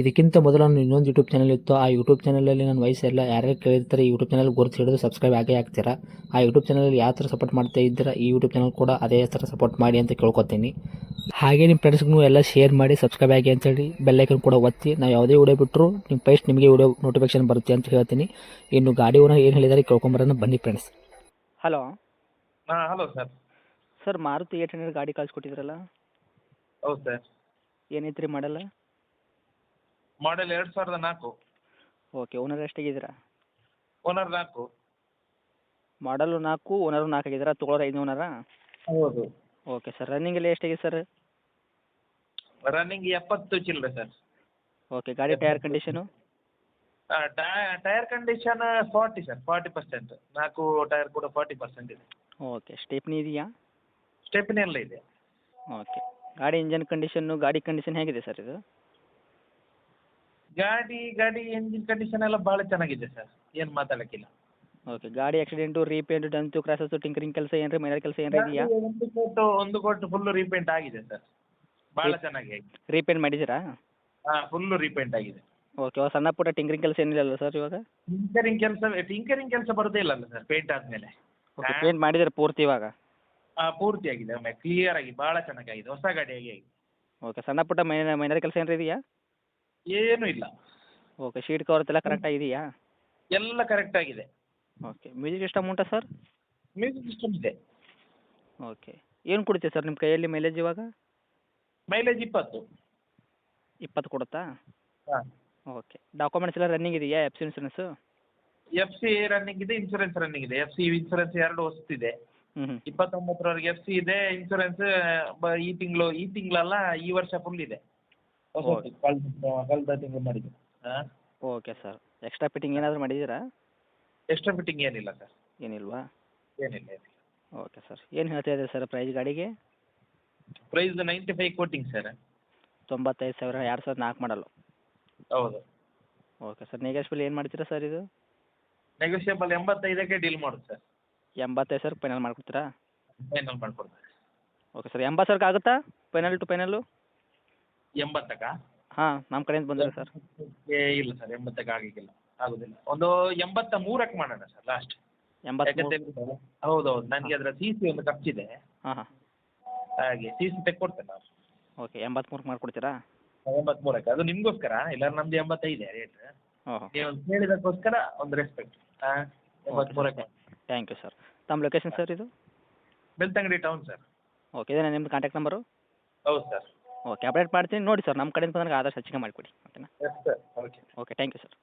ಇದಕ್ಕಿಂತ ಮೊದಲು ನಾನು ಇನ್ನೊಂದು ಯೂಟ್ಯೂಬ್ ಚಾನಲ್ ಇತ್ತು. ಆ ಯೂಟ್ಯೂಬ್ ಚಾನಲಲ್ಲಿ ನನ್ನ ವಯಸ್ಸೆಲ್ಲ ಯಾರ್ಯಾರು ಕೇಳಿರ್ತಾರೆ ಈ ಯೂಟ್ಯೂಬ್ ಚಾನಲ್ ಗುರುತು ಹಿಡಿದು ಸಬ್ಸ್ಕ್ರೈಬ್ ಆಗೇ ಆಗ್ತೀರಾ? ಆ ಯೂಟ್ಯೂಬ್ ಚಾನಲಲ್ಲಿ ಯಾವ ಥರ ಸಪೋರ್ಟ್ ಮಾಡ್ತಾ ಇದ್ದೀರಾ ಈ ಯೂಟ್ಯೂಬ್ ಚಾನಲ್ ಕೂಡ ಅದೇ ಥರ ಸಪೋರ್ಟ್ ಮಾಡಿ ಅಂತ ಕೇಳ್ಕೊತೀನಿ. ಹಾಗೆ ನಿಮ್ಮ ಫ್ರೆಂಡ್ಸ್ಗೂ ಎಲ್ಲ ಶೇರ್ ಮಾಡಿ ಸಬ್ಸ್ಕ್ರೈಬ್ ಆಗಿ ಅಂತೇಳಿ ಬೆಲ್ಲೈಕನ್ ಕೂಡ ಒತ್ತಿ. ನಾವು ಯಾವುದೇ ವಿಡಿಯೋ ಬಿಟ್ಟರು ನಿಮ್ಮ ಫಸ್ಟ್ ನಿಮಗೆ ವಿಡಿಯೋ ನೋಟಿಫಿಕೇಶನ್ ಬರುತ್ತೆ ಅಂತ ಹೇಳ್ತೀನಿ. ಇನ್ನು ಗಾಡಿ ಓನರ್ ಏನು ಹೇಳಿದಾರೆ ಕೇಳ್ಕೊಂಬರೋಣ ಬನ್ನಿ ಫ್ರೆಂಡ್ಸ್ ಹಲೋ ಹಾಂ hello sir sir Maruti eight hundred ಗಾಡಿ ಕಳ್ಸಿಕೊಟ್ಟಿದ್ರಲ್ಲ? ಹೌದು ಸರ್ ಏನೈತ್ರಿ ರೀ ಮಾಡಲ್ಲ ಮಾಡೆಲ್ ಎರಡು ಸಾವಿರದ ನಾಲ್ಕು. Okay owner ಎಷ್ಟಾಗಿದ್ದೀರಾ? ಓನರ್ ನಾಲ್ಕು. ಮಾಡಲು ನಾಲ್ಕು ಓನರ್ ನಾಲ್ಕು ಆಗಿದ್ದೀರಾ? ತೊಗೊಳೋರು ಐದು ಓನರಾ ಹೌದು. ಓಕೆ ಸರ್ ರನ್ನಿಂಗ್ ಎಲ್ಲ ಎಷ್ಟಾಗಿದೆ ಸರ್ ರನ್ನಿಂಗ್ ಎಪ್ಪತ್ತು ಚಿಲ್ಲರೆ ಸರ್ ಓಕೆ ಗಾಡಿ tyre condition tyre condition forty sir forty percent ನಾಲ್ಕು ಟೈರ್ ಕೂಡ ಫಾರ್ಟಿ ಪರ್ಸೆಂಟ್ ಇದೆ. ಓಕೆ ಸ್ಟೆಪ್ನಿ ಇದೆಯಾ? ಸ್ಟೆಪ್ನಿ ಎಲ್ಲ ಇದೆ. ಓಕೆ. ಗಾಡಿ ಇಂಜನ್ ಕಂಡೀಷನ್ನು ಗಾಡಿ ಕಂಡೀಷನ್ ಹೇಗಿದೆ ಸರ್ ಇದು? ಗಾಡಿ ಗಾಡಿ ಎಂಜಿನ್ ಕಂಡೀಷನ್ ಎಲ್ಲ ಭಾಳ ಚೆನ್ನಾಗಿದೆ ಸರ್ ಏನು ಮಾತಾಡೋಕ್ಕಿಲ್ಲ. ಓಕೆ ಗಾಡಿ accident repaint dent crosses tinkering ಕೆಲಸ ಏನ್ರಿ ಮೈನರ್ ಕೆಲಸ ಏನ್ರಿ ಇದೆಯಾ? ಗಾಡಿ ಒಂದು ಕೋಟು ಒಂದು ಕೋಟು ಫುಲ್ ರೀಪೇಂಟ್ ಆಗಿದೆ ಸರ್ ಭಾಳ ಚೆನ್ನಾಗಿ ಆಗಿದೆ. ರೀಪೇಂಟ್ ಮಾಡಿದ್ದೀರಾ? ಹಾಂ ಫುಲ್ ರೀಪೇಂಟ್ ಆಗಿದೆ. ಓಕೆ ಸಣ್ಣ ಪುಟ್ಟ ಟಿಂಕರಿಂಗ್ ಕೆಲಸ ಏನಿಲ್ಲ ಸರ್ ಇವಾಗ? ಟಿಂಕರಿಂಗ್ ಕೆಲಸ ಟಿಂಕರಿಂಗ್ ಕೆಲಸ ಬರೋದೇ ಇಲ್ಲ ಸರ್ ಪೇಂಟ್ ಆದ್ಮೇಲೆ. ಓಕೆ. ಪೇಂಟ್ ಮಾಡಿದ್ದೀರಾ ಪೂರ್ತಿ ಇವಾಗ? ಆ ಪೂರ್ತಿ ಆಗಿದೆ ಒಮ್ಮೆ ಕ್ಲಿಯರ್ ಆಗಿ ಬಹಳ ಚೆನ್ನಾಗಿ ಆಗಿದೆ ಹೊಸ ಗಾಡಿ ಆಗಿದೆ. ಓಕೆ ಸಣ್ಣ ಪುಟ್ಟ ಮೈನ ಮೈನರ್ ಕೆಲಸ ಏನ್ರಿ ಇದೆಯಾ? ಏನೂ ಇಲ್ಲ. ಓಕೆ ಶೀಟ್ ಕವರ್ ಎಲ್ಲ ಕರೆಕ್ಟ್ ಆಗಿದೆಯಾ? ಎಲ್ಲ ಕರೆಕ್ಟ್ ಆಗಿದೆ. ಓಕೆ ಮ್ಯೂಸಿಕ್ ಸಿಸ್ಟಮ್ ಉಂಟಾ ಸರ್ ಮ್ಯೂಸಿಕ್ ಸಿಸ್ಟಮ್ ಇದೆ. ಓಕೆ ಏನು ಕೊಡುತ್ತೆ ಸರ್ ನಿಮ್ಮ ಕೈಯಲ್ಲಿ ಮೈಲೇಜ್ ಇವಾಗ? ಮೈಲೇಜ್ ಇಪ್ಪತ್ತು. ಇಪ್ಪತ್ತು ಕೊಡುತ್ತಾ? ಹಾಂ. ಓಕೆ ಡಾಕ್ಯುಮೆಂಟ್ಸ್ ಎಲ್ಲ ರನ್ನಿಂಗ್ ಇದೆಯಾ F C insurance F C running ಇದೆ ಇನ್ಸೂರೆನ್ಸ್ ರನ್ನಿಂಗ್ ಇದೆ. ಎಫ್ ಸಿ ಇನ್ಸೂರೆನ್ಸ್ ಎರಡು ಹೊಸ್ತಿದೆ. ಹ್ಞೂ ಹ್ಞೂ ಇಪ್ಪತ್ತೊಂಬತ್ತರವರೆಗೆ ಎಫ್ ಸಿ ಇದೆ ಇನ್ಸೂರೆನ್ಸ್ ಈ ತಿಂಗಳು ಈ ತಿಂಗಳಲ್ಲ ಈ ವರ್ಷ ಫುಲ್ ಇದೆ. Okay. ಕಳೆದ ಕಳೆದ ತಿಂಗಳು ಮಾಡಿದೆ ಹಾಂ? Okay sir. ಎಕ್ಸ್ಟ್ರಾ ಫಿಟ್ಟಿಂಗ್ ಏನಾದರೂ ಮಾಡಿದ್ದೀರಾ? ಎಕ್ಸ್ಟ್ರಾ ಫಿಟ್ಟಿಂಗ್ ಏನಿಲ್ಲ ಸರ್. ಏನಿಲ್ವಾ? ಏನಿಲ್ಲ ಏನಿಲ್ಲ. Okay sir. ಏನು ಹೇಳ್ತಾ ಇದ್ದೀರಿ ಸರ್ ಪ್ರೈಸ್ ಗಾಡಿಗೆ? Price ninety five quoting sir. ತೊಂಬತ್ತೈದು ಸಾವಿರ ಎರಡು ಸಾವಿರದ ನಾಲ್ಕು ಮಾಡಲು. ಹೌದು. Okay sir. ನೆಗೆಶ್ಬಲ್ ಏನು ಮಾಡ್ತೀರಾ ಸರ್ ಇದು? ನೆಗೋಷಿಯಬಲ್ ಎಂಬತ್ತೈದಕ್ಕೆ ಡೀಲ್ ಮಾಡುದು ಸರ್. ಎಂಬತ್ತೈದು ಸಾವಿರ ಫೈನಲ್ ಮಾಡ್ಕೊಡ್ತೀರಾ? ಫೈನಲ್ ಮಾಡ್ಕೊಡ್ತಾರೆ ಓಕೆ ಸರ್. ಎಂಬತ್ತು ಸಾವಿರಕ್ಕೆ ಆಗುತ್ತಾ? ಫೈನಲ್ ಟು ಫೈನಲು ಎಂಬತ್ತಕ್ಕ? ಹಾಂ ನಮ್ಮ ಕಡೆಯಿಂದ ಬಂದಿಲ್ಲ ಸರ್. ಏ ಇಲ್ಲ ಸರ್ ಎಂಬತ್ತಕ್ಕೆ ಆಗಿಲ್ಲ ಆಗುದಿಲ್ಲ. ಒಂದು ಎಂಬತ್ತ ಮೂರಕ್ಕೆ ಮಾಡೋಣ ಸರ್ ಲಾಸ್ಟ್ ಹೌದೌದು ಹೌದು ಹೌದು ನನಗೆ ಅದರ ಸಿ ಸಿ ಒಂದು ಖರ್ಚಿದೆ. ಹಾಂ ಹಾಂ. ಹಾಗೆ ಸಿ ಸಿ ತೆಕ್ಕೊಡ್ತೇನೆ ನಾನು. ಓಕೆ ಎಂಬತ್ತ್ಮೂರಕ್ಕೆ ಮಾಡ್ಕೊಡ್ತೀರಾ? ಎಂಬತ್ಮೂರಕ್ಕೆ ಅದು ನಿಮಗೋಸ್ಕರ ಇಲ್ಲ ನಮ್ದು ಎಂಬತ್ತೈದೆ ರೇಟ್ ನೀವು ಕೇಳಿದಕ್ಕೋಸ್ಕರ ಒಂದು ರೆಸ್ಪೆಕ್ಟ್ ಹಾಂ ಎಂಬತ್ಮೂರಕ್ಕೆ ಥ್ಯಾಂಕ್ ಯು ಸರ್ ತಮ್ಮ ಲೊಕೇಶನ್ ಸರ್ ಇದು? ಬೆಳ್ತಂಗಡಿ ಟೌನ್ ಸರ್ ಓಕೆ ಇದೇನಾ ನಿಮ್ಮದು ಕಾಂಟ್ಯಾಕ್ಟ್ ನಂಬರು ಹೌದು ಸರ್ ಓಕೆ ಅಪ್ಡೇಟ್ ಮಾಡ್ತೀನಿ. ನೋಡಿ ಸರ್ ನಮ್ಮ ಕಡೆಯಿಂದ ಬಂದಾಗ ಆದಷ್ಟು ಹೆಚ್ಚಿಗೆ ಮಾಡಿಕೊಡಿ. ಓಕೆನಾ? Yes sir okay okay thank you sir